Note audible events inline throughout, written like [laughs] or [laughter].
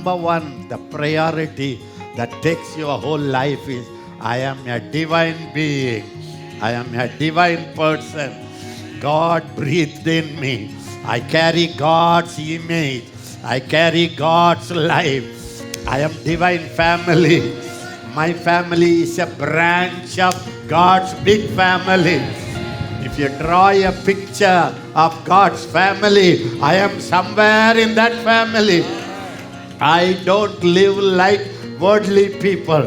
number one, the priority that takes your whole life is I am a divine being. I am a divine person. God breathed in me. I carry God's image. I carry God's life. I am divine family. My family is a branch of God's big family. If you draw a picture of God's family, I am somewhere in that family. I don't live like worldly people.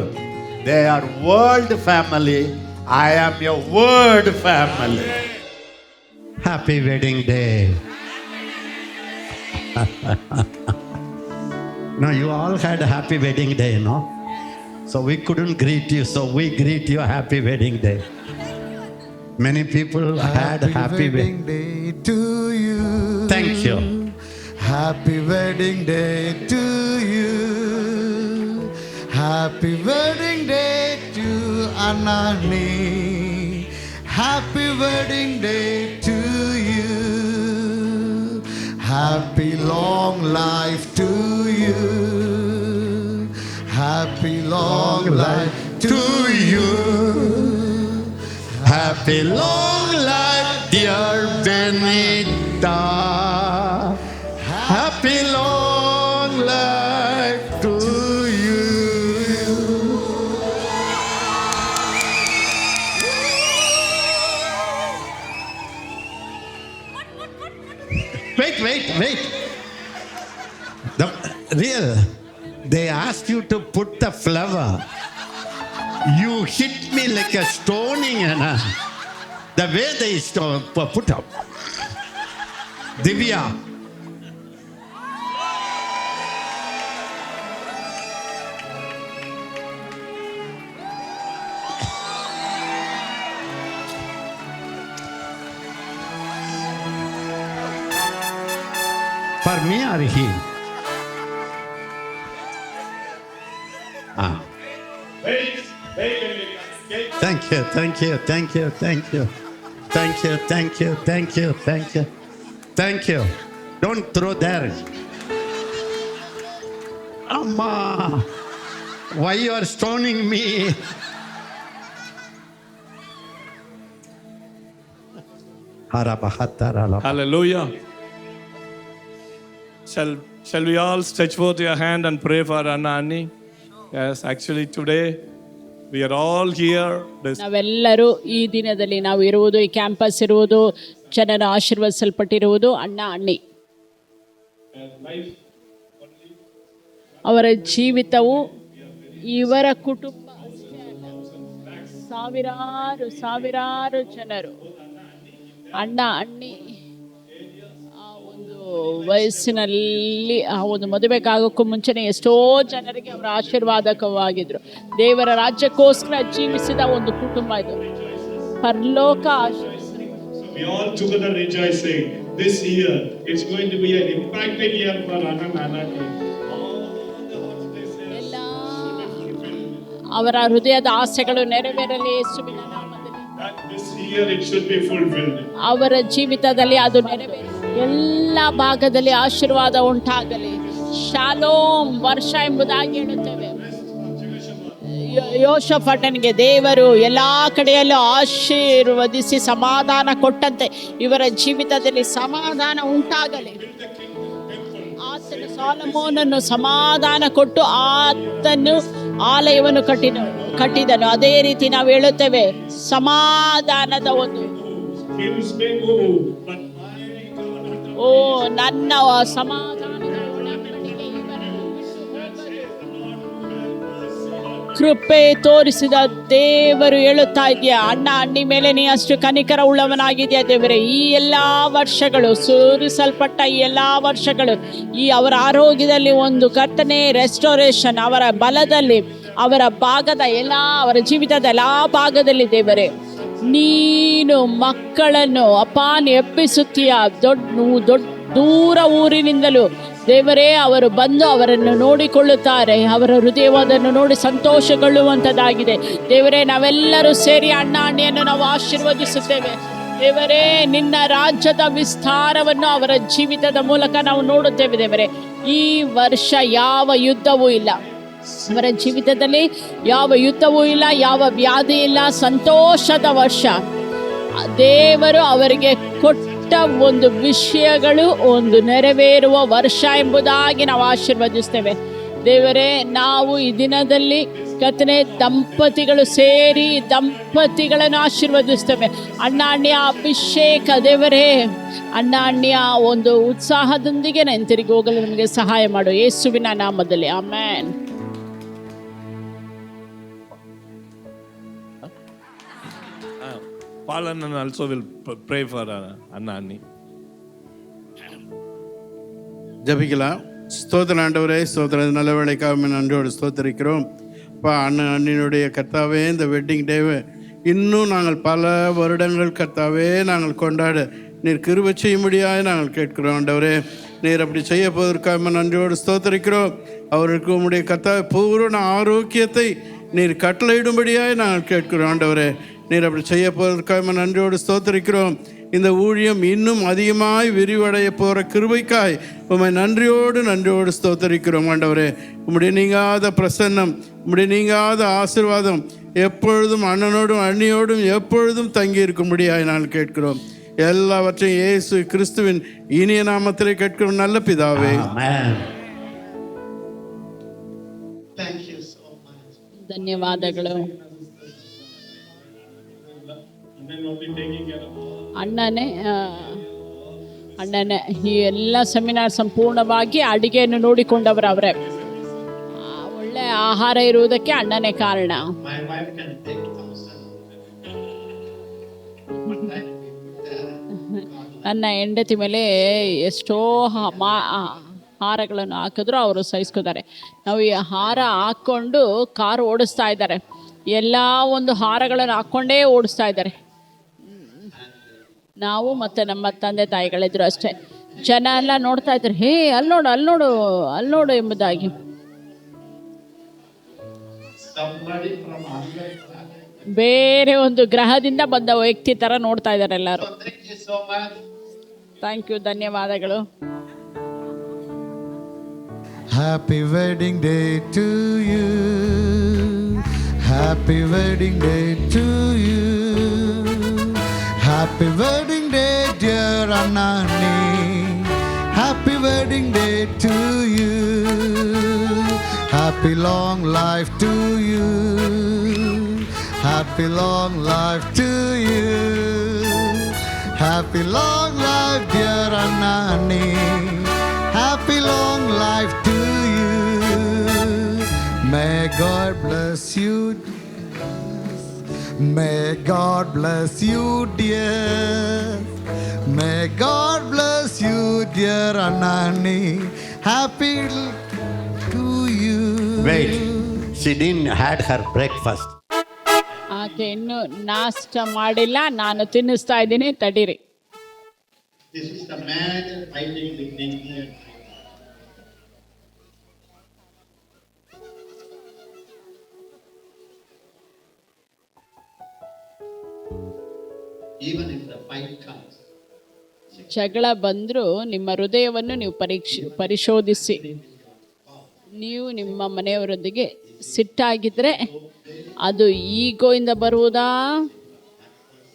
They are world family. I am your word family. Happy wedding day. [laughs] no, you all had a happy wedding day, no? So we couldn't greet you, so we greet you a happy wedding day. Many people had happy wedding. wedding day to you. Thank you. Happy wedding day to you. Happy wedding day to Anani. Happy wedding day to you. Happy long life to you. Happy long life to you. Happy long life, dear Benita. Wait, wait, wait. The real, they asked you to put the flower. You hit me like a stoning, Anna. The way they put up. Divya. Me or? Ah. Thank you, thank you, thank you, thank you. Thank you, thank you, thank you, thank you. Thank you. Don't throw there. Amma, why you are stoning me? Hallelujah. Shall, shall we all stretch forth your hand and pray for Anna Anni? Yes, actually, today we are all here. This, ನಾವೆಲ್ಲರೂ ಈ ದಿನದಲ್ಲಿ ನಾವು ಇರುವುದು ಈ campus ಇರುವುದು ಜನರ ಆಶೀರ್ವದಿಸಲ್ಪಟ್ಟಿರುವುದು ಅಣ್ಣ ಅಣ್ಣಿ ಅವರ ಜೀವಿತವು ಇವರ ಕುಟುಂಬ. ಸಾವಿರಾರು ಸಾವಿರಾರು ಜನರು ಅಣ್ಣ ಅಣ್ಣಿ ವಯಸ್ಸಿನಲ್ಲಿ ಆ ಒಂದು ಮದುವೆಗಾಗೋಕ್ಕೂ ಮುಂಚೆನೇ ಎಷ್ಟೋ ಜನರಿಗೆ ಅವರ ಆಶೀರ್ವಾದಕವಾಗಿದ್ರು. ದೇವರ ರಾಜ್ಯಕ್ಕೋಸ್ಕರ ಜೀವಿಸಿದ ಒಂದು ಕುಟುಂಬ ಇದು. ಪರಲೋಕ ಅವರ ಹೃದಯದ ಆಸೆಗಳು ನೆರವೇರಲಿ ಯೇಸುವಿನ ನಾಮದಲ್ಲಿ. That this year it should be fulfilled. ಅವರ ಜೀವಿತದಲ್ಲಿ ಅದು ನೆರವೇರಿ. ಎಲ್ಲ ಭಾಗದಲ್ಲಿ ಆಶೀರ್ವಾದ ಉಂಟಾಗಲಿ. ಶಾಲೋಮ್ ವರ್ಷ ಎಂಬುದಾಗಿ ಹೇಳುತ್ತೇವೆ. ಯೋಷಫಟನಿಗೆ ದೇವರು ಎಲ್ಲ ಕಡೆಯಲ್ಲೂ ಆಶೀರ್ವದಿಸಿ ಸಮಾಧಾನ ಕೊಟ್ಟಂತೆ ಇವರ ಜೀವಿತದಲ್ಲಿ ಸಮಾಧಾನ ಉಂಟಾಗಲಿ. ಆತನು ಸಾಲಮೋನನ್ನು ಸಮಾಧಾನ ಕೊಟ್ಟು ಆತನು ಆಲಯವನ್ನು ಕಟ್ಟಿದ, ಕಟ್ಟಿದನು. ಅದೇ ರೀತಿ ನಾವು ಹೇಳುತ್ತೇವೆ, ಸಮಾಧಾನದ ಒಂದು ಓ, ನನ್ನ ಇವರನ್ನು ಕೃಪೆ ತೋರಿಸಿದ ದೇವರು ಹೇಳುತ್ತಾ ಇದೆಯಾ, ಅಣ್ಣ ಅಣ್ಣಿ ಮೇಲೆ ನೀ ಅಷ್ಟು ಕನಿಕರ ಉಳ್ಳವನಾಗಿದೆಯಾ ದೇವರೇ? ಈ ಎಲ್ಲ ವರ್ಷಗಳು, ಸುರಿಸಲ್ಪಟ್ಟ ಈ ಎಲ್ಲ ವರ್ಷಗಳು, ಈ ಅವರ ಆರೋಗ್ಯದಲ್ಲಿ ಒಂದು ಕರ್ತನೆ ರೆಸ್ಟೋರೇಷನ್ ಅವರ ಬಲದಲ್ಲಿ, ಅವರ ಭಾಗದ ಎಲ್ಲ, ಅವರ ಜೀವಿತದ ಎಲ್ಲ ಭಾಗದಲ್ಲಿ ದೇವರೇ. ನೀನು ಮಕ್ಕಳನ್ನು ಅಪಾನ್ ಎಬ್ಬಿಸುತ್ತೀಯ. ದೊಡ್ಡ ದೊಡ್ಡ ದೂರ ಊರಿನಿಂದಲೂ ದೇವರೇ ಅವರು ಬಂದು ಅವರನ್ನು ನೋಡಿಕೊಳ್ಳುತ್ತಾರೆ. ಅವರ ಹೃದಯವಾದನ್ನು ನೋಡಿ ಸಂತೋಷಗೊಳ್ಳುವಂಥದ್ದಾಗಿದೆ. ದೇವರೇ, ನಾವೆಲ್ಲರೂ ಸೇರಿ ಅಣ್ಣ ಅಣ್ಣಿಯನ್ನು ನಾವು ಆಶೀರ್ವದಿಸುತ್ತೇವೆ. ದೇವರೇ, ನಿನ್ನ ರಾಜ್ಯದ ವಿಸ್ತಾರವನ್ನು ಅವರ ಜೀವಿತದ ಮೂಲಕ ನಾವು ನೋಡುತ್ತೇವೆ ದೇವರೇ. ಈ ವರ್ಷ ಯಾವ ಯುದ್ಧವೂ ಇಲ್ಲ. ಅವರ ಜೀವಿತದಲ್ಲಿ ಯಾವ ಯುದ್ಧವೂ ಇಲ್ಲ, ಯಾವ ವ್ಯಾಧಿ ಇಲ್ಲ, ಸಂತೋಷದ ವರ್ಷ. ದೇವರು ಅವರಿಗೆ ಕೊಟ್ಟ ಒಂದು ವಿಷಯಗಳು ಒಂದು ನೆರವೇರುವ ವರ್ಷ ಎಂಬುದಾಗಿ ನಾವು ಆಶೀರ್ವದಿಸ್ತೇವೆ. ದೇವರೇ, ನಾವು ಈ ದಿನದಲ್ಲಿ ಕತ್ತನೆ ದಂಪತಿಗಳು ಸೇರಿ ದಂಪತಿಗಳನ್ನು ಆಶೀರ್ವದಿಸ್ತೇವೆ. ಅಣ್ಣ ಅಣ್ಣಿಯ ಅಭಿಷೇಕ ದೇವರೇ ಅಣ್ಣ ಅಣ್ಣಿಯ ಒಂದು ಉತ್ಸಾಹದೊಂದಿಗೆ ನಾನು ತಿರುಗಿ ಹೋಗಲು ನಮಗೆ ಸಹಾಯ ಮಾಡು. ಯೇಸುವಿನ ನಾಮದಲ್ಲಿ. ಆಮೇನ್. Paul and also will pray for uh, Anna Anni. ஜபிக்கலாம். ஸ்தோத்திர ஆண்டவரே ஸ்தோத்திர நல்ல வேலைக்காக நன்றியோடு ஸ்தோத்தரிக்கிறோம். பா அண்ணன் அண்ணினுடைய கர்த்தாவே இந்த வெட்டிங் டேவை இன்னும் நாங்கள் பல வருடங்கள் கர்த்தாவே நாங்கள் கொண்டாட நீர் கிருப செய்யும்படியாக நாங்கள் கேட்கிறோம் ஆண்டவரே. நீர் அப்படி செய்ய போவதற்காக நன்றியோடு ஸ்தோத்தரிக்கிறோம். அவருக்கு உங்களுடைய கர்த்தாவை பூரண ஆரோக்கியத்தை நீர் கட்டளையிடும்படியாக நாங்கள் கேட்கிறோம் ஆண்டவரே. நீர் அப்படி செய்ய போவதற்காக நன்றியோடு ஸ்தோத்தரிக்கிறோம் இந்த ஊழியம் இன்னும் அதிகமாய் விரிவடைய போகிற கிருபைக்காய் உம்மை நன்றியோடு நன்றியோடு ஸ்தோத்தரிக்கிறோம் ஆண்டவரே உம்முடைய நீங்காத பிரசன்னம் உம்முடைய நீங்காத ஆசிர்வாதம் எப்பொழுதும் அண்ணனோடும் அண்ணியோடும் எப்பொழுதும் தங்கி இருக்கும்படியாய் நான் கேட்கிறோம் எல்லாவற்றையும் இயேசு கிறிஸ்துவின் இனிய நாமத்திலே கேட்கிறோம் நல்ல பிதாவே Amen. ಧನ್ಯವಾದಗಳು ಅಣ್ಣನೇ ಅಣ್ಣನೇ ಈ ಎಲ್ಲ ಸೆಮಿನಾರ್ ಸಂಪೂರ್ಣವಾಗಿ ಅಡುಗೆಯನ್ನು ನೋಡಿಕೊಂಡವರು ಅವರೇ. ಒಳ್ಳೆ ಆಹಾರ ಇರುವುದಕ್ಕೆ ಅಣ್ಣನೇ ಕಾರಣ. ನನ್ನ [laughs] ಹೆಂಡತಿ ಮೇಲೆ ಎಷ್ಟೋ ಮಾ ಹಾರಗಳನ್ನು ಹಾಕಿದ್ರು ಅವರು ಸಹಿಸ್ಕೋತಾರೆ. ನಾವು ಈ ಹಾರ ಹಾಕ್ಕೊಂಡು ಕಾರು ಓಡಿಸ್ತಾ ಇದ್ದಾರೆ. ಎಲ್ಲ ಒಂದು ಹಾರಗಳನ್ನು ಹಾಕ್ಕೊಂಡೇ ಓಡಿಸ್ತಾ ಇದ್ದಾರೆ. ನಾವು ಮತ್ತು ನಮ್ಮ ತಂದೆ ತಾಯಿಗಳಿದ್ರು ಅಷ್ಟೇ ಜನ ಎಲ್ಲ ನೋಡ್ತಾ ಇದ್ರು ಹೇ ಅಲ್ಲಿ ನೋಡು ಅಲ್ಲಿ ನೋಡು ಅಲ್ಲಿ ನೋಡು ಎಂಬುದಾಗಿ. ಬೇರೆ ಒಂದು ಗ್ರಹದಿಂದ ಬಂದ ವ್ಯಕ್ತಿ ಥರ ನೋಡ್ತಾ ಇದ್ದಾರೆ ಎಲ್ಲರೂ. ಥ್ಯಾಂಕ್ ಯು ಧನ್ಯವಾದಗಳು happy wedding day to you happy wedding day to you. Happy wedding day, dear Anani. Happy wedding day to you. Happy long life to you. Happy long life to you. Happy long life, dear Anani. Happy long life to you. May God bless you. May God bless you, dear. May God bless you, dear Anani. Happy to you. Wait. She didn't had her breakfast. ಆಕೆ ಇನ್ನು ನಾಷ್ಟ ಮಾಡಿಲ್ಲ ನಾನು ತಿನ್ನಿಸ್ತಾ ಇದ್ದೀನಿ ತಡೀರಿ This is the man fighting between me and my Even if the ಜಗಳ ಬಂದರೂ ನಿಮ್ಮ ಹೃದಯವನ್ನು ನೀವು ಪರೀಕ್ಷೆ ಪರಿಶೋಧಿಸಿ. ನೀವು ನಿಮ್ಮ ಮನೆಯವರೊಂದಿಗೆ ಸಿಟ್ಟಾಗಿದ್ದರೆ ಅದು ಈಗೋಯಿಂದ ಬರುವುದಾ?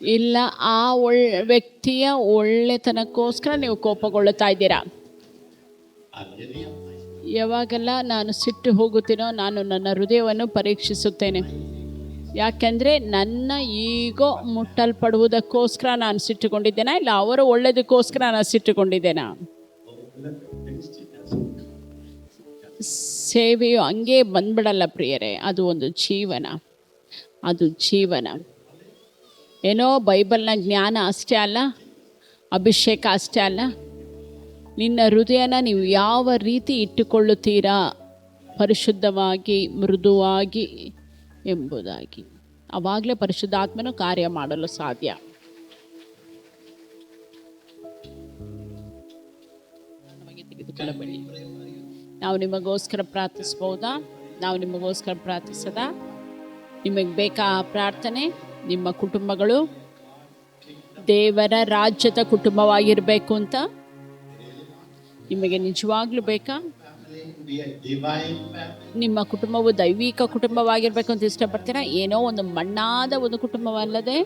ಇಲ್ಲ ಆ ಒಳ್ಳೆ ವ್ಯಕ್ತಿಯ ಒಳ್ಳೆತನಕ್ಕೋಸ್ಕರ ನೀವು ಕೋಪಗೊಳ್ಳುತ್ತಾ ಇದ್ದೀರಾ? ಯಾವಾಗೆಲ್ಲ ನಾನು ಸಿಟ್ಟು ಹೋಗುತ್ತೀನೋ ನಾನು ನನ್ನ ಹೃದಯವನ್ನು ಪರೀಕ್ಷಿಸುತ್ತೇನೆ. ಯಾಕೆಂದರೆ ನನ್ನ ಈಗೋ ಮುಟ್ಟಲ್ಪಡುವುದಕ್ಕೋಸ್ಕರ ನಾನು ಸಿಟ್ಟುಕೊಂಡಿದ್ದೇನಾ? ಇಲ್ಲ, ಅವರ ಒಳ್ಳೆಯದಕ್ಕೋಸ್ಕರ ನಾನು ಸಿಟ್ಟುಕೊಂಡಿದ್ದೇನಾ? ಸೇವೆಯು ಹಂಗೆ ಬಂದ್ಬಿಡಲ್ಲ ಪ್ರಿಯರೇ, ಅದು ಒಂದು ಜೀವನ, ಅದು ಜೀವನ. ಏನೋ ಬೈಬಲ್ನ ಜ್ಞಾನ ಅಷ್ಟೇ ಅಲ್ಲ, ಅಭಿಷೇಕ ಅಷ್ಟೇ ಅಲ್ಲ, ನಿನ್ನ ಹೃದಯನ ನೀವು ಯಾವ ರೀತಿ ಇಟ್ಟುಕೊಳ್ಳುತ್ತೀರಾ? ಪರಿಶುದ್ಧವಾಗಿ, ಮೃದುವಾಗಿ ಎಂಬುದಾಗಿ. ಆವಾಗಲೇ ಪರಿಶುದ್ಧಾತ್ಮನು ಕಾರ್ಯ ಮಾಡಲು ಸಾಧ್ಯ. ನಾವು ನಿಮಗೋಸ್ಕರ ಪ್ರಾರ್ಥಿಸ್ಬೋದಾ ನಾವು ನಿಮಗೋಸ್ಕರ ಪ್ರಾರ್ಥಿಸದ? ನಿಮಗೆ ಬೇಕಾ ಪ್ರಾರ್ಥನೆ? ನಿಮ್ಮ ಕುಟುಂಬಗಳು? ದೇವರ ರಾಜ್ಯದ ಕುಟುಂಬವಾಗಿರಬೇಕು ಅಂತ? ನಿಮಗೆ ನಿಜವಾಗ್ಲೂ ಬೇಕಾ? ನಿಮ್ಮ ಕುಟುಂಬವು ದೈವಿಕ ಕುಟುಂಬವಾಗಿರ್ಬೇಕು ಅಂತ ಇಷ್ಟಪಡ್ತೀರಾ? ಏನೋ ಒಂದು ಮಣ್ಣಾದ ಒಂದು ಕುಟುಂಬವಲ್ಲದೆ?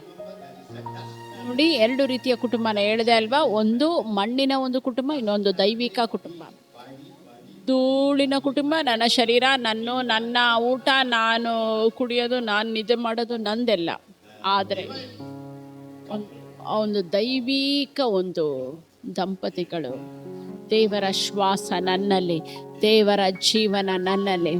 ನೋಡಿ, ಎರಡು ರೀತಿಯ ಕುಟುಂಬನ ಹೇಳಿದೆ ಅಲ್ವಾ? ಒಂದು ಮಣ್ಣಿನ ಒಂದು ಕುಟುಂಬ, ಇನ್ನೊಂದು ದೈವಿಕ ಕುಟುಂಬ. ಧೂಳಿನ ಕುಟುಂಬ, ನನ್ನ ಶರೀರ, ನನ್ನ ನನ್ನ ಊಟ, ನಾನು ಕುಡಿಯೋದು, ನಾನು ನಿದ್ದೆ ಮಾಡೋದು, ನಂದೆಲ್ಲ. ಆದರೆ ಒಂದು ದೈವಿಕ ಒಂದು ದಂಪತಿಗಳು, ದೇವರ ಶ್ವಾಸ ನನ್ನಲ್ಲಿ ದೇವರ ಜೀವನ ನನ್ನಲ್ಲಿ.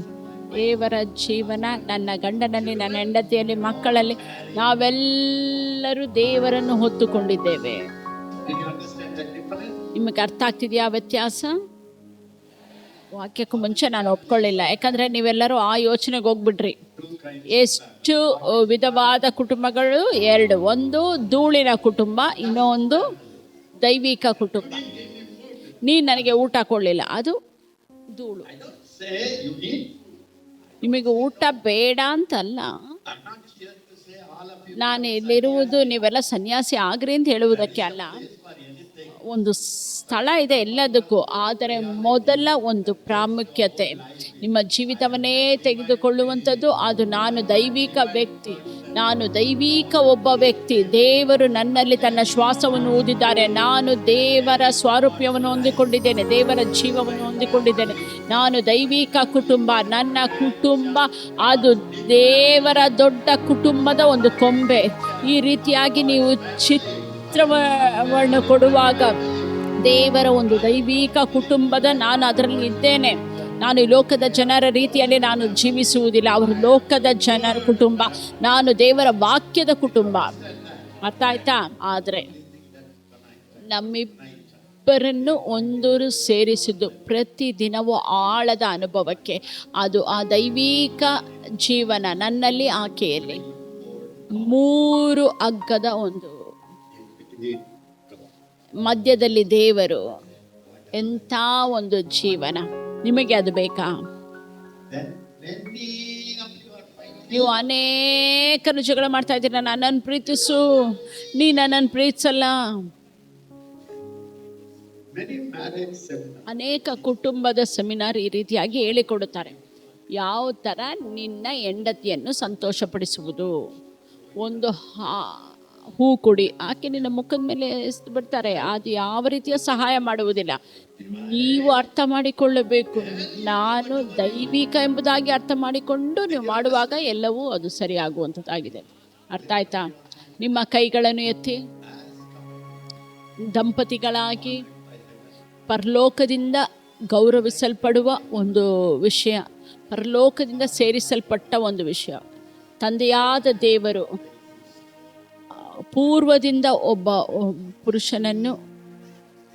ದೇವರ ಜೀವನ ನನ್ನ ಗಂಡನಲ್ಲಿ, ನನ್ನ ಹೆಂಡತಿಯಲ್ಲಿ, ಮಕ್ಕಳಲ್ಲಿ ನಾವೆಲ್ಲರೂ ದೇವರನ್ನು ಹೊತ್ತುಕೊಂಡಿದ್ದೇವೆ? ನಿಮಗೆ ಅರ್ಥ ಆಗ್ತಿದೆಯಾ ವ್ಯತ್ಯಾಸ? ವಾಕ್ಯಕ್ಕೂ ಮುಂಚೆ ನಾನು ಒಪ್ಕೊಳ್ಳಿಲ್ಲ. ಯಾಕಂದರೆ ನೀವೆಲ್ಲರೂ ಆ ಯೋಚನೆಗೆ ಹೋಗ್ಬಿಡ್ರಿ ಎಷ್ಟು ವಿಧವಾದ ಕುಟುಂಬಗಳು? ಎರಡು. ಒಂದು ಧೂಳಿನ ಕುಟುಂಬ, ಇನ್ನೊಂದು ದೈವಿಕ ಕುಟುಂಬ. ನೀನು ನನಗೆ ಊಟ ಕೊಡಲಿಲ್ಲ. ಅದು ಧೂಳು. ನಿಮಗೆ ಊಟ ಬೇಡ ಅಂತಲ್ಲ. ನಾನು ಇಲ್ಲಿರುವುದು ನೀವೆಲ್ಲ ಸನ್ಯಾಸಿ ಆಗ್ರಿ ಅಂತ ಹೇಳುವುದಕ್ಕೆ ಅಲ್ಲ. ಒಂದು ಸ್ಥಳ ಇದೆ ಎಲ್ಲದಕ್ಕೂ, ಆದರೆ ಮೊದಲ ಒಂದು ಪ್ರಾಮುಖ್ಯತೆ ನಿಮ್ಮ ಜೀವಿತವನ್ನೇ ತೆಗೆದುಕೊಳ್ಳುವಂಥದ್ದು. ಅದು ನಾನು ದೈವಿಕ ವ್ಯಕ್ತಿ, ನಾನು ದೈವಿಕ ಒಬ್ಬ ವ್ಯಕ್ತಿ. ದೇವರು ನನ್ನಲ್ಲಿ ತನ್ನ ಶ್ವಾಸವನ್ನು ಊದಿದ್ದಾರೆ. ನಾನು ದೇವರ ಸ್ವಾರೂಪ್ಯವನ್ನು ಹೊಂದಿಕೊಂಡಿದ್ದೇನೆ, ದೇವರ ಜೀವವನ್ನು ಹೊಂದಿಕೊಂಡಿದ್ದೇನೆ. ನಾನು ದೈವಿಕ ಕುಟುಂಬ, ನನ್ನ ಕುಟುಂಬ, ಅದು ದೇವರ ದೊಡ್ಡ ಕುಟುಂಬದ ಒಂದು ಕೊಂಬೆ. ಈ ರೀತಿಯಾಗಿ ನೀವು ಚಿತ್ರವನ್ನು ಕೊಡುವಾಗ ದೇವರ ಒಂದು ದೈವಿಕ ಕುಟುಂಬದ ನಾನು ಅದರಲ್ಲಿ ಇದ್ದೇನೆ. ನಾನು ಲೋಕದ ಜನರ ರೀತಿಯಲ್ಲಿ ನಾನು ಜೀವಿಸುವುದಿಲ್ಲ. ಅವರು ಲೋಕದ ಜನರ ಕುಟುಂಬ. ನಾನು ದೇವರ ವಾಕ್ಯದ ಕುಟುಂಬ. ಅರ್ಥ ಆಯ್ತಾ ಆದರೆ ನಮ್ಮಿಬ್ಬರನ್ನು ಒಂದೂರು ಸೇರಿಸಿದ್ದು ಪ್ರತಿದಿನವೂ ಆಳದ ಅನುಭವಕ್ಕೆ. ಅದು ಆ ದೈವಿಕ ಜೀವನ ನನ್ನಲ್ಲಿ, ಆಕೆಯಲ್ಲಿ. ಮೂರು ಅಗ್ಗದ ಒಂದು. ಮಧ್ಯದಲ್ಲಿ ದೇವರು ಎಂಥ ಒಂದು ಜೀವನ. ನಿಮಗೆ ಅದು ಬೇಕಾ. ನೀವು ಅನೇಕರು ಜಗಳ ಮಾಡ್ತಾ ಇದ್ದೀರ. ನನ್ನನ್ನು ಪ್ರೀತಿಸು. ನೀ ನನ್ನನ್ನು ಪ್ರೀತಿಸಲ್ಲ. ಅನೇಕ ಕುಟುಂಬದ ಸೆಮಿನಾರ್ ಈ ರೀತಿಯಾಗಿ ಹೇಳಿಕೊಡುತ್ತಾರೆ. ಯಾವ ಥರ ನಿನ್ನ ಹೆಂಡತಿಯನ್ನು ಸಂತೋಷಪಡಿಸುವುದು? ಒಂದು ಹಾ- ಹೂ ಕೊಡಿ. ಆಕೆ ನಿನ್ನ ಮುಖದ ಮೇಲೆ ಬಿಡ್ತಾರೆ. ಅದು ಯಾವ ರೀತಿಯ ಸಹಾಯ ಮಾಡುವುದಿಲ್ಲ. ನೀವು ಅರ್ಥ ಮಾಡಿಕೊಳ್ಳಬೇಕು. ನಾನು ದೈವಿಕ ಎಂಬುದಾಗಿ ಅರ್ಥ ಮಾಡಿಕೊಂಡು ನೀವು ಮಾಡುವಾಗ ಎಲ್ಲವೂ ಅದು ಸರಿಯಾಗುವಂಥದ್ದಾಗಿದೆ. ಅರ್ಥ ಆಯ್ತಾ? ನಿಮ್ಮ ಕೈಗಳನ್ನು ಎತ್ತಿ, ದಂಪತಿಗಳಾಗಿ ಪರಲೋಕದಿಂದ ಗೌರವಿಸಲ್ಪಡುವ ಒಂದು ವಿಷಯ. ಪರಲೋಕದಿಂದ ಸೇರಿಸಲ್ಪಟ್ಟ ಒಂದು ವಿಷಯ. ತಂದೆಯಾದ ದೇವರು ಪೂರ್ವದಿಂದ ಒಬ್ಬ ಪುರುಷನನ್ನು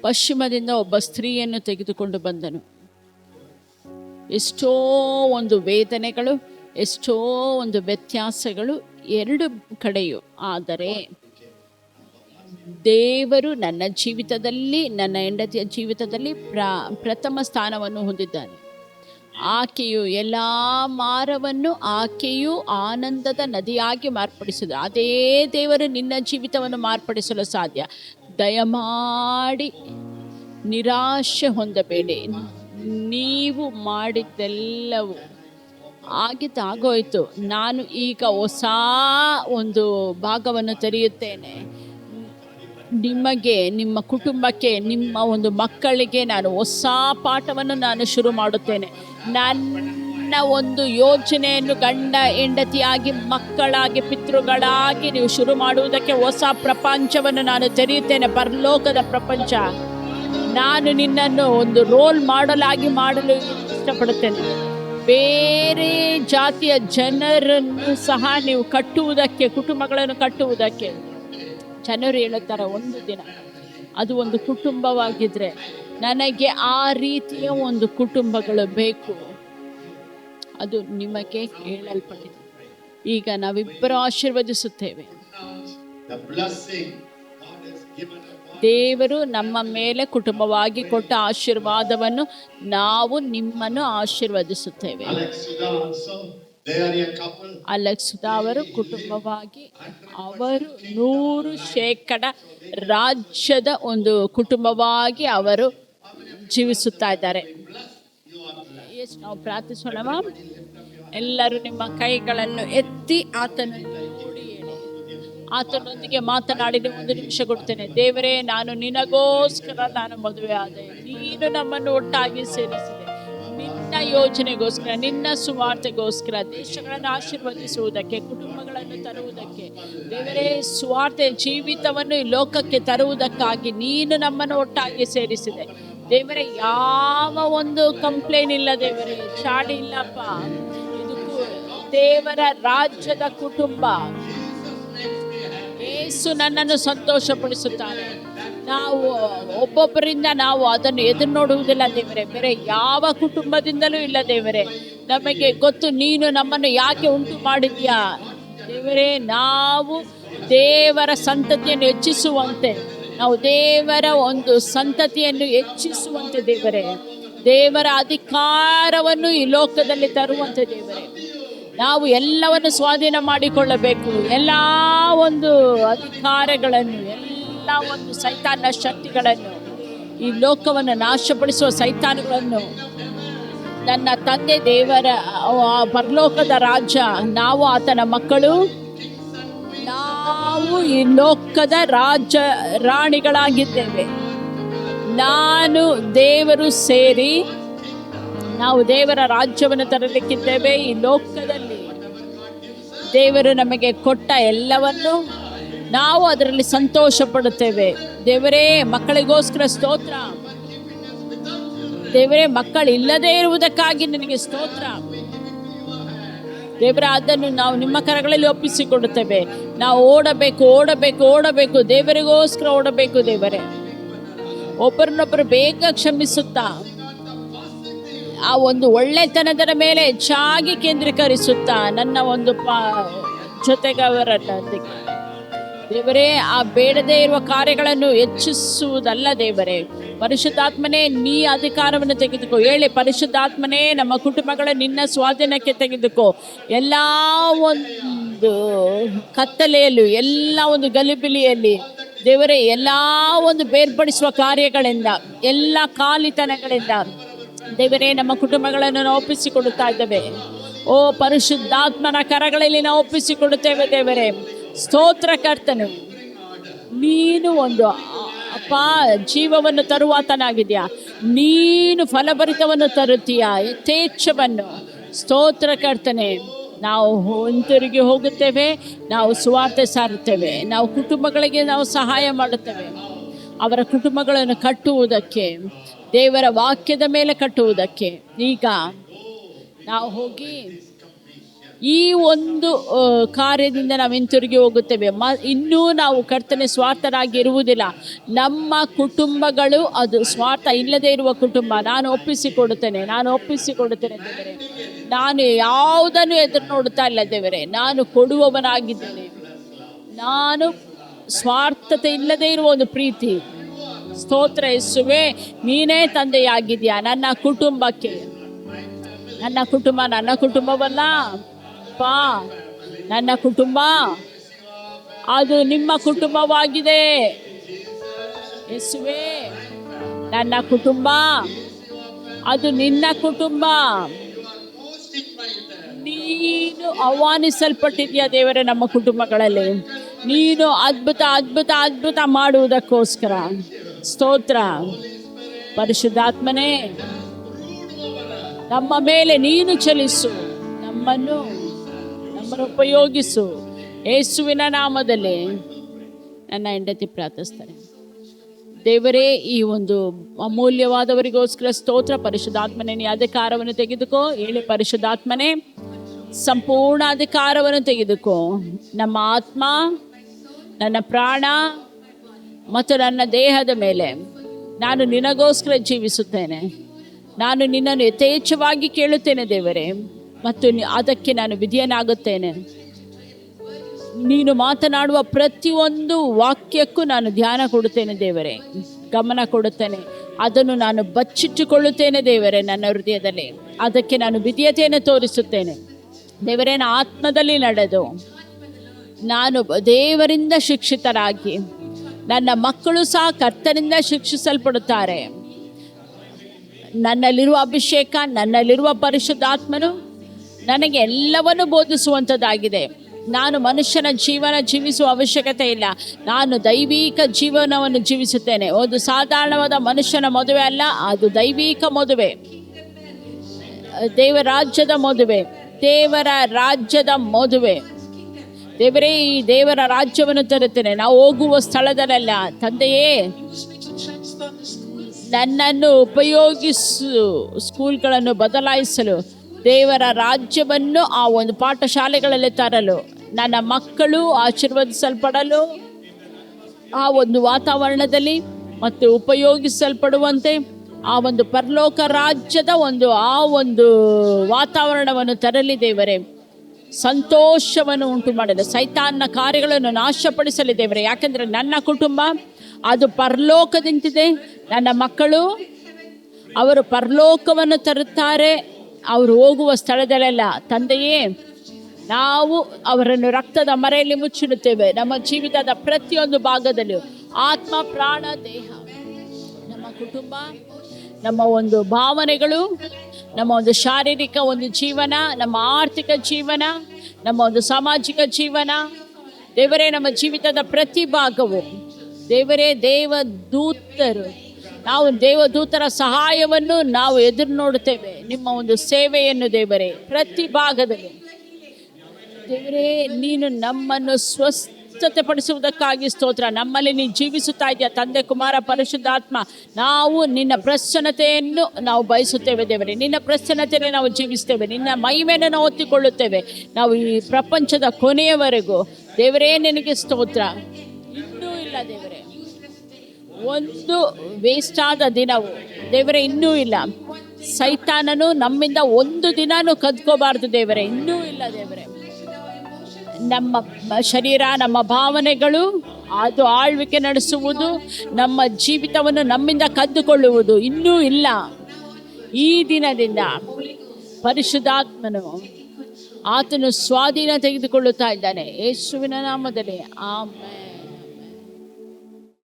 ಪಶ್ಚಿಮದಿಂದ ಒಬ್ಬ ಸ್ತ್ರೀಯನ್ನು ತೆಗೆದುಕೊಂಡು ಬಂದನು. ಎಷ್ಟೋ ಒಂದು ವೇದನೆಗಳು, ಎಷ್ಟೋ ಒಂದು ವ್ಯತ್ಯಾಸಗಳು ಎರಡು ಕಡೆಯು. ಆದರೆ ದೇವರು ನನ್ನ ಜೀವಿತದಲ್ಲಿ, ನನ್ನ ಹೆಂಡತಿಯ ಜೀವಿತದಲ್ಲಿ ಪ್ರ, ಪ್ರಥಮ ಸ್ಥಾನವನ್ನು ಹೊಂದಿದ್ದಾನೆ. ಆಕೆಯು ಎಲ್ಲ ಮಾರವನ್ನು ಆಕೆಯು ಆನಂದದ ನದಿಯಾಗಿ ಮಾರ್ಪಡಿಸಿದ. ಅದೇ ದೇವರು ನಿನ್ನ ಜೀವಿತವನ್ನು ಮಾರ್ಪಡಿಸಲು ಸಾಧ್ಯ. ದಯಮಾಡಿ ನಿರಾಶೆ ಹೊಂದಬೇಡಿ. ನೀವು ಮಾಡಿದ್ದೆಲ್ಲವೂ ಆಗಿದ್ದಾಗೋಯ್ತು. ನಾನು ಈಗ ಹೊಸ ಒಂದು ಭಾಗವನ್ನು ತೆರೆಯುತ್ತೇನೆ. ನಿಮಗೆ, ನಿಮ್ಮ ಕುಟುಂಬಕ್ಕೆ, ನಿಮ್ಮ ಒಂದು ಮಕ್ಕಳಿಗೆ ನಾನು ಹೊಸ ಪಾಠವನ್ನು ನಾನು ಶುರು ಮಾಡುತ್ತೇನೆ. ನನ್ನ ಒಂದು ಯೋಜನೆಯನ್ನು ಗಂಡ, ಹೆಂಡತಿಯಾಗಿ, ಮಕ್ಕಳಾಗಿ, ಪಿತೃಗಳಾಗಿ ನೀವು ಶುರು ಮಾಡುವುದಕ್ಕೆ ಹೊಸ ಪ್ರಪಂಚವನ್ನು ನಾನು ತೆರೆಯುತ್ತೇನೆ. ಪರಲೋಕದ ಪ್ರಪಂಚ. ನಾನು ನಿನ್ನನ್ನು ಒಂದು ರೋಲ್ ಮಾಡಲಾಗಿ ಮಾಡಲು ಇಷ್ಟಪಡುತ್ತೇನೆ. ಬೇರೆ ಜಾತಿಯ ಜನರನ್ನು ಸಹ ನೀವು ಕಟ್ಟುವುದಕ್ಕೆ, ಕುಟುಂಬಗಳನ್ನು ಕಟ್ಟುವುದಕ್ಕೆ. ಜನರು ಹೇಳುತ್ತಾರೆ, ಒಂದು ದಿನ. ಅದು ಒಂದು ಕುಟುಂಬವಾಗಿದ್ರೆ ನನಗೆ ಆ ರೀತಿಯ ಒಂದು ಕುಟುಂಬಗಳು ಬೇಕು. ಅದು ನಿಮಗೆ ಹೇಳಲ್ಪಟ್ಟಿದೆ ಈಗ ನಾವಿಬ್ಬರು ಆಶೀರ್ವದಿಸುತ್ತೇವೆ. ದೇವರು ನಮ್ಮ ಮೇಲೆ ಕುಟುಂಬವಾಗಿ ಕೊಟ್ಟ ಆಶೀರ್ವಾದವನ್ನು ನಾವು ನಿಮ್ಮನ್ನು ಆಶೀರ್ವದಿಸುತ್ತೇವೆ. ಅಲೆಕ್ಸ್ ಸುಧಾ ಅವರು ಕುಟುಂಬವಾಗಿ ಅವರು ನೂರು ಶೇಕಡ ರಾಜ್ಯದ ಒಂದು ಕುಟುಂಬವಾಗಿ ಅವರು ಜೀವಿಸುತ್ತಾ ಇದ್ದಾರೆ. ಎಸ್ ನಾವು ಪ್ರಾರ್ಥಿಸೋಣವಾ? ಎಲ್ಲರೂ ನಿಮ್ಮ ಕೈಗಳನ್ನು ಎತ್ತಿ ಆತನ ನೋಡಿ ಹೇಳಿ. ಆತನೊಂದಿಗೆ ಮಾತನಾಡಿದ ಒಂದು ನಿಮಿಷ ಕೊಡ್ತೇನೆ. ದೇವರೇ ನಾನು ನಿನಗೋಸ್ಕರ ನಾನು ಮದುವೆ ಆದೆ ನೀನು ನಮ್ಮನ್ನು ಒಟ್ಟಾಗಿ ನಿನ್ನ ಯೋಜನೆಗೋಸ್ಕರ, ನಿನ್ನ ಸುವಾರ್ತೆಗೋಸ್ಕರ, ದೇಶಗಳನ್ನು ಆಶೀರ್ವದಿಸುವುದಕ್ಕೆ, ಕುಟುಂಬಗಳನ್ನು ತರುವುದಕ್ಕೆ, ದೇವರೇ, ಸುವಾರ್ತೆ ಜೀವಿತವನ್ನು ಈ ಲೋಕಕ್ಕೆ ತರುವುದಕ್ಕಾಗಿ ನೀನು ನಮ್ಮನ್ನು ಒಟ್ಟಾಗಿ ಸೇರಿಸಿದೆ. ದೇವರೇ, ಯಾವ ಒಂದು ಕಂಪ್ಲೇನ್ ಇಲ್ಲ ದೇವರೇ, ಚಾಡಿ ಇಲ್ಲಪ್ಪ. ಇದು ದೇವರ ರಾಜ್ಯದ ಕುಟುಂಬ, ಏಸು ನನ್ನನ್ನು ಸಂತೋಷಪಡಿಸುತ್ತಾರೆ. ನಾವು ಒಬ್ಬೊಬ್ಬರಿಂದ ನಾವು ಅದನ್ನು ಎದುರು ನೋಡುವುದಿಲ್ಲ ದೇವರೇ. ಬೇರೆ ಯಾವ ಕುಟುಂಬದಿಂದಲೂ ಇಲ್ಲ ದೇವರೇ. ನಮಗೆ ಗೊತ್ತು, ನೀನು ನಮ್ಮನ್ನು ಯಾಕೆ ಉಂಟು ಮಾಡಿದ್ಯಾ? ದೇವರೇ, ನಾವು ದೇವರ ಸಂತತಿಯನ್ನು ಹೆಚ್ಚಿಸುವಂತೆ, ನಾವು ದೇವರ ಒಂದು ಸಂತತಿಯನ್ನು ಹೆಚ್ಚಿಸುವಂತೆ ದೇವರೇ. ದೇವರ ಅಧಿಕಾರವನ್ನು ಈ ಲೋಕದಲ್ಲಿ ತರುವಂತೆ ದೇವರೇ. ನಾವು ಎಲ್ಲವನ್ನು ಸ್ವಾಧೀನ ಮಾಡಿಕೊಳ್ಳಬೇಕು. ಎಲ್ಲ ಒಂದು ಅಧಿಕಾರಗಳನ್ನು ಎಲ್ಲ ಒಂದು ಸೈತಾನ ಶಕ್ತಿಗಳನ್ನು, ಈ ಲೋಕವನ್ನು ನಾಶಪಡಿಸುವ ಸೈತಾನಗಳನ್ನು, ನನ್ನ ತಂದೆ ದೇವರ ಪರಲೋಕದ ರಾಜ್ಯ ನಾವು ಆತನ ಮಕ್ಕಳು, ನಾವು ಈ ಲೋಕದ ರಾಜ ರಾಣಿಗಳಾಗಿದ್ದೇವೆ. ನಾನು, ದೇವರು ಸೇರಿ ನಾವು ದೇವರ ರಾಜ್ಯವನ್ನು ತರಲಿಕ್ಕಿದ್ದೇವೆ. ಈ ಲೋಕದಲ್ಲಿ ದೇವರು ನಮಗೆ ಕೊಟ್ಟ ಎಲ್ಲವನ್ನು ನಾವು ಅದರಲ್ಲಿ ಸಂತೋಷ ಪಡುತ್ತೇವೆ ದೇವರೇ, ಮಕ್ಕಳಿಗೋಸ್ಕರ ಸ್ತೋತ್ರ. ದೇವರೇ ಮಕ್ಕಳು ಇಲ್ಲದೇ ಇರುವುದಕ್ಕಾಗಿ ನಿನಗೆ ಸ್ತೋತ್ರ. ದೇವರ, ಅದನ್ನು ನಾವು ನಿಮ್ಮ ಕರಗಳಲ್ಲಿ ಒಪ್ಪಿಸಿಕೊಡುತ್ತೇವೆ. ನಾವು ಓಡಬೇಕು ಓಡಬೇಕು ಓಡಬೇಕು. ದೇವರಿಗೋಸ್ಕರ ಓಡಬೇಕು ದೇವರೇ. ಒಬ್ಬರನ್ನೊಬ್ಬರು ಬೇಗ ಕ್ಷಮಿಸುತ್ತಾ, ಆ ಒಂದು ಒಳ್ಳೆತನದ ಮೇಲೆ ಹೆಚ್ಚಾಗಿ ಕೇಂದ್ರೀಕರಿಸುತ್ತಾ, ನನ್ನ ಒಂದು ಪಾ ಜೊತೆಗವರನ್ನ ದೇವರೇ, ಆ ಬೇಡದೇ ಇರುವ ಕಾರ್ಯಗಳನ್ನು ಹೆಚ್ಚಿಸುವುದಲ್ಲ ದೇವರೇ. ಪರಿಶುದ್ಧಾತ್ಮನೇ, ನೀ ಅಧಿಕಾರವನ್ನು ತೆಗೆದುಕೋ. ಹೇಳಿ, ಪರಿಶುದ್ಧಾತ್ಮನೇ, ನಮ್ಮ ಕುಟುಂಬಗಳ ನಿನ್ನ ಸ್ವಾಧೀನಕ್ಕೆ ತೆಗೆದುಕೋ. ಎಲ್ಲ ಒಂದು ಕತ್ತಲೆಯಲ್ಲಿ, ಎಲ್ಲ ಒಂದು ಗಲಿಬಿಲಿಯಲ್ಲಿ ದೇವರೇ, ಎಲ್ಲ ಒಂದು ಬೇರ್ಪಡಿಸುವ ಕಾರ್ಯಗಳಿಂದ, ಎಲ್ಲ ಖಾಲಿತನಗಳಿಂದ ದೇವರೇ, ನಮ್ಮ ಕುಟುಂಬಗಳನ್ನು ನಾವು ಒಪ್ಪಿಸಿಕೊಡುತ್ತಾ ಇದ್ದೇವೆ. ಓ ಪರಿಶುದ್ಧಾತ್ಮನ ಕರಗಳಲ್ಲಿ ನಾವು ಒಪ್ಪಿಸಿಕೊಡುತ್ತೇವೆ ದೇವರೇ. ಸ್ತೋತ್ರ ಕರ್ತನು. ನೀನು ಒಂದು ಅಪ್ಪ ಜೀವವನ್ನು ತರುವಾತನಾಗಿದೆಯಾ? ನೀನು ಫಲಭರಿತವನ್ನು ತರುತ್ತೀಯ? ಯಥೇಚ್ಛವನ್ನು. ಸ್ತೋತ್ರ ಕರ್ತನೆ, ನಾವು ಹಿಂತಿರುಗಿ ಹೋಗುತ್ತೇವೆ, ನಾವು ಸುವಾರ್ತೆ ಸಾರುತ್ತೇವೆ, ನಾವು ಕುಟುಂಬಗಳಿಗೆ ನಾವು ಸಹಾಯ ಮಾಡುತ್ತೇವೆ. ಅವರ ಕುಟುಂಬಗಳನ್ನು ಕಟ್ಟುವುದಕ್ಕೆ, ದೇವರ ವಾಕ್ಯದ ಮೇಲೆ ಕಟ್ಟುವುದಕ್ಕೆ. ಈಗ ನಾವು ಹೋಗಿ ಈ ಒಂದು ಕಾರ್ಯದಿಂದ ನಾವು ಹಿಂತಿರುಗಿ ಹೋಗುತ್ತೇವೆ. ಮ, ಇನ್ನೂ ನಾವು ಕರ್ತನೆ ಸ್ವಾರ್ಥರಾಗಿರುವುದಿಲ್ಲ. ನಮ್ಮ ಕುಟುಂಬಗಳು ಅದು ಸ್ವಾರ್ಥ ಇಲ್ಲದೆ ಇರುವ ಕುಟುಂಬ. ನಾನು ಒಪ್ಪಿಸಿಕೊಡುತ್ತೇನೆ ನಾನು ಒಪ್ಪಿಸಿಕೊಡುತ್ತೇನೆ ದೇವರೇ. ನಾನು ಯಾವುದನ್ನು ಎದುರು ನೋಡುತ್ತಾ ಇಲ್ಲ ದೇವರೇ. ನಾನು ಕೊಡುವವನಾಗಿದ್ದೇನೆ. ನಾನು ಸ್ವಾರ್ಥತೆ ಇಲ್ಲದೆ ಇರುವ ಒಂದು ಪ್ರೀತಿ. ಸ್ತೋತ್ರ ಯೇಸುವೆ, ನೀನೇ ತಂದೆಯಾಗಿದೆಯಾ ನನ್ನ ಕುಟುಂಬಕ್ಕೆ. ನನ್ನ ಕುಟುಂಬ ನನ್ನ ಕುಟುಂಬವಲ್ಲ. ಪಾ ನನ್ನ ಕುಟುಂಬ, ಅದು ನಿಮ್ಮ ಕುಟುಂಬವಾಗಿದೆ. ಯೇಸುವೆ, ನನ್ನ ಕುಟುಂಬ, ಅದು ನಿನ್ನ ಕುಟುಂಬ. ನೀನು ಆಹ್ವಾನಿಸಲ್ಪಟ್ಟಿದ್ಯಾ ದೇವರೇ ನಮ್ಮ ಕುಟುಂಬಗಳಲ್ಲಿ? ನೀನು ಅದ್ಭುತ ಅದ್ಭುತ ಅದ್ಭುತ ಮಾಡುವುದಕ್ಕೋಸ್ಕರ. ಸ್ತೋತ್ರ. ಪರಿಶುದ್ಧಾತ್ಮನೇ, ನಮ್ಮ ಮೇಲೆ ನೀನು ಚಲಿಸು. ನಮ್ಮನ್ನು ನಮ್ಮನ್ನು ಉಪಯೋಗಿಸು. ಯೇಸುವಿನ ನಾಮದಲ್ಲಿ ನನ್ನ ಹೆಂಡತಿ ಪ್ರಾರ್ಥಿಸ್ತಾರೆ. ದೇವರೇ, ಈ ಒಂದು ಅಮೂಲ್ಯವಾದವರಿಗೋಸ್ಕರ ಸ್ತೋತ್ರ, ಪರಿಶುದ್ಧಾತ್ಮನೇ, ನೀ ಅಧಿಕಾರವನ್ನು ತೆಗೆದುಕೋ, ಹೇಳಿ ಪರಿಶುದ್ಧಾತ್ಮನೇ, ಸಂಪೂರ್ಣ ಅಧಿಕಾರವನ್ನು ತೆಗೆದುಕೋ. ನಮ್ಮ ಆತ್ಮ, ನನ್ನ ಪ್ರಾಣ ಮತ್ತು ನನ್ನ ದೇಹದ ಮೇಲೆ ನಾನು ನಿನಗೋಸ್ಕರ ಜೀವಿಸುತ್ತೇನೆ. ನಾನು ನಿನ್ನನ್ನು ಯಥೇಚ್ಛವಾಗಿ ಕೇಳುತ್ತೇನೆ ದೇವರೇ. ಮತ್ತು ಅದಕ್ಕೆ ನಾನು ವಿಧಿಯನಾಗುತ್ತೇನೆ. ನೀನು ಮಾತನಾಡುವ ಪ್ರತಿಯೊಂದು ವಾಕ್ಯಕ್ಕೂ ನಾನು ಧ್ಯಾನ ಕೊಡುತ್ತೇನೆ ದೇವರೇ. ಗಮನ ಕೊಡುತ್ತೇನೆ. ಅದನ್ನು ನಾನು ಬಚ್ಚಿಟ್ಟುಕೊಳ್ಳುತ್ತೇನೆ ದೇವರೇ ನನ್ನ ಹೃದಯದಲ್ಲಿ. ಅದಕ್ಕೆ ನಾನು ವಿಧಿಯತೆಯನ್ನು ತೋರಿಸುತ್ತೇನೆ. ದೇವರೇನ ಆತ್ಮದಲ್ಲಿ ನಡೆದು ನಾನು ದೇವರಿಂದ ಶಿಕ್ಷಿತರಾಗಿ ನನ್ನ ಮಕ್ಕಳು ಸಹ ಕರ್ತನಿಂದ ಶಿಕ್ಷಿಸಲ್ಪಡುತ್ತಾರೆ. ನನ್ನಲ್ಲಿರುವ ಅಭಿಷೇಕ, ನನ್ನಲ್ಲಿರುವ ಪರಿಶುದ್ಧಾತ್ಮನು ನನಗೆ ಎಲ್ಲವನ್ನು ಬೋಧಿಸುವಂಥದ್ದಾಗಿದೆ. ನಾನು ಮನುಷ್ಯನ ಜೀವನ ಜೀವಿಸುವ ಅವಶ್ಯಕತೆ ಇಲ್ಲ. ನಾನು ದೈವಿಕ ಜೀವನವನ್ನು ಜೀವಿಸುತ್ತೇನೆ. ಒಂದು ಸಾಧಾರಣವಾದ ಮನುಷ್ಯನ ಮದುವೆ ಅಲ್ಲ, ಅದು ದೈವಿಕ ಮದುವೆ. ದೇವರಾಜ್ಯದ ಮದುವೆ. ದೇವರ ರಾಜ್ಯದ ಮದುವೆ. ದೇವರೇ, ಈ ದೇವರ ರಾಜ್ಯವನ್ನು ತರುತ್ತೇನೆ. ನಾವು ಹೋಗುವ ಸ್ಥಳದಲ್ಲೆಲ್ಲ, ತಂದೆಯೇ, ನನ್ನನ್ನು ಉಪಯೋಗಿಸು, ಸ್ಕೂಲ್ಗಳನ್ನು ಬದಲಾಯಿಸಲು. ದೇವರ ರಾಜ್ಯವನ್ನು ಆ ಒಂದು ಪಾಠಶಾಲೆಗಳಲ್ಲಿ ತರಲು, ನನ್ನ ಮಕ್ಕಳು ಆಶೀರ್ವದಿಸಲ್ಪಡಲು, ಆ ಒಂದು ವಾತಾವರಣದಲ್ಲಿ ಮತ್ತು ಉಪಯೋಗಿಸಲ್ಪಡುವಂತೆ ಆ ಒಂದು ಪರಲೋಕ ರಾಜ್ಯದ ಒಂದು, ಆ ಒಂದು ವಾತಾವರಣವನ್ನು ತರಲಿ ದೇವರೇ. ಸಂತೋಷವನ್ನು ಉಂಟು ಮಾಡಲು, ಸೈತಾನ್ನ ಕಾರ್ಯಗಳನ್ನು ನಾಶಪಡಿಸಲಿ ದೇವರೇ. ಯಾಕಂದರೆ ನನ್ನ ಕುಟುಂಬ, ಅದು ಪರಲೋಕದಿಂತಿದೆ. ನನ್ನ ಮಕ್ಕಳು, ಅವರು ಪರಲೋಕವನ್ನು ತರುತ್ತಾರೆ. ಅವರು ಹೋಗುವ ಸ್ಥಳದಲ್ಲೆಲ್ಲ ತಂದೆಯೇ, ನಾವು ಅವರನ್ನು ರಕ್ತದ ಮರೆಯಲ್ಲಿ ಮುಚ್ಚಿಡುತ್ತೇವೆ. ನಮ್ಮ ಜೀವಿತದ ಪ್ರತಿಯೊಂದು ಭಾಗದಲ್ಲಿಯೂ ಆತ್ಮ, ಪ್ರಾಣ, ದೇಹ, ನಮ್ಮ ಕುಟುಂಬ, ನಮ್ಮ ಒಂದು ಭಾವನೆಗಳು, ನಮ್ಮ ಒಂದು ಶಾರೀರಿಕ ಒಂದು ಜೀವನ, ನಮ್ಮ ಆರ್ಥಿಕ ಜೀವನ, ನಮ್ಮ ಒಂದು ಸಾಮಾಜಿಕ ಜೀವನ, ದೇವರೇ ನಮ್ಮ ಜೀವಿತದ ಪ್ರತಿ ಭಾಗವು. ದೇವರೇ ದೇವದೂತರು. ನಾವು ದೇವದೂತರ ಸಹಾಯವನ್ನು ನಾವು ಎದುರು ನೋಡುತ್ತೇವೆ. ನಿಮ್ಮ ಒಂದು ಸೇವೆಯನ್ನು ದೇವರೇ, ಪ್ರತಿ ಭಾಗದಲ್ಲಿ. ದೇವರೇ, ನೀನು ನಮ್ಮನ್ನು ಸ್ವಸ್ಥತೆಪಡಿಸುವುದಕ್ಕಾಗಿ ಸ್ತೋತ್ರ. ನಮ್ಮಲ್ಲಿ ನೀನು ಜೀವಿಸುತ್ತಾ ಇದೆಯಾ ತಂದೆ, ಕುಮಾರ, ಪರಿಶುದ್ಧಾತ್ಮ. ನಾವು ನಿನ್ನ ಪ್ರಸನ್ನತೆಯನ್ನು ನಾವು ಬಯಸುತ್ತೇವೆ ದೇವರೇ. ನಿನ್ನ ಪ್ರಸನ್ನತೆಯನ್ನು ನಾವು ಜೀವಿಸ್ತೇವೆ ನಿನ್ನ ಮೈಮೇಲೆ ನಾವು ಒತ್ತಿಕೊಳ್ಳುತ್ತೇವೆ ನಾವು ಈ ಪ್ರಪಂಚದ ಕೊನೆಯವರೆಗೂ ದೇವರೇ ನಿನಗೆ ಸ್ತೋತ್ರ. ಇನ್ನೂ ಇಲ್ಲ ದೇವರೇ. ಒಂದು ವೇಸ್ಟ್ ಆದ ದಿನವು. ದೇವರೇ, ಇನ್ನೂ ಇಲ್ಲ. ಸೈತಾನನು ನಮ್ಮಿಂದ ಒಂದು ದಿನಾನು ಕದ್ಕೋಬಾರ್ದು ದೇವರೇ, ಇನ್ನೂ ಇಲ್ಲ ದೇವರೇ. ನಮ್ಮ ಶರೀರ, ನಮ್ಮ ಭಾವನೆಗಳು ಅದು ಆಳ್ವಿಕೆ ನಡೆಸುವುದು, ನಮ್ಮ ಜೀವಿತವನ್ನು ನಮ್ಮಿಂದ ಕದ್ದುಕೊಳ್ಳುವುದು ಇನ್ನೂ ಇಲ್ಲ. ಈ ದಿನದಿಂದ ಪರಿಶುದ್ಧಾತ್ಮನು ಆತನು ಸ್ವಾಧೀನ ತೆಗೆದುಕೊಳ್ಳುತ್ತಾ ಇದ್ದಾನೆ. ಯೇಸುವಿನ ನಾಮದಲ್ಲಿ ಆಮೇಲೆ